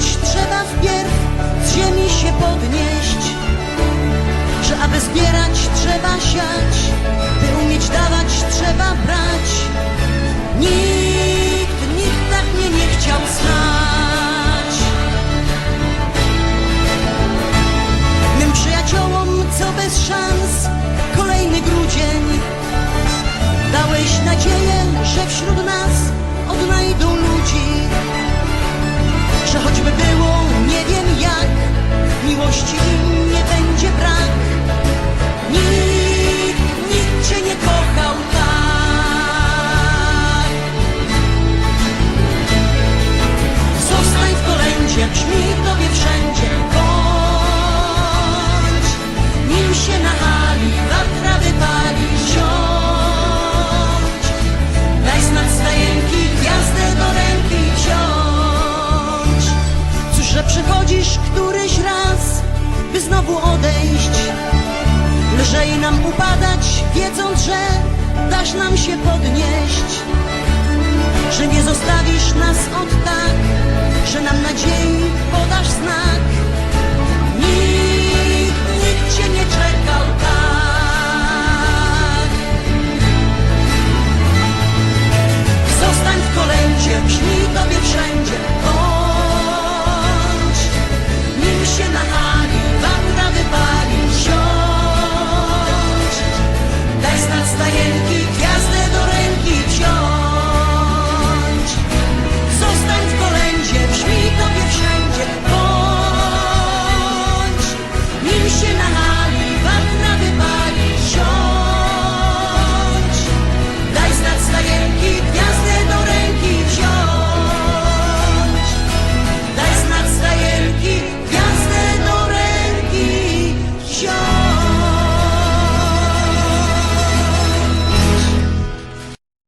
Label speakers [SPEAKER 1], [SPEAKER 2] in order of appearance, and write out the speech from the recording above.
[SPEAKER 1] chodzić trzeba wpierw z ziemi się podnieść, że aby zbierać trzeba siać, by umieć dawać trzeba brać. Nikt, nikt tak mnie nie chciał znać. Mym przyjaciołom, co bez szans, kolejny grudzień. Dałeś nadzieję, że wśród miłości nie będzie brak. Nikt, nikt cię nie kochał tak. Zostań w kolędzie, brzmi tobie wszędzie, znowu odejść. Lżej nam upadać, wiedząc, że dasz nam się podnieść. Że nie zostawisz nas od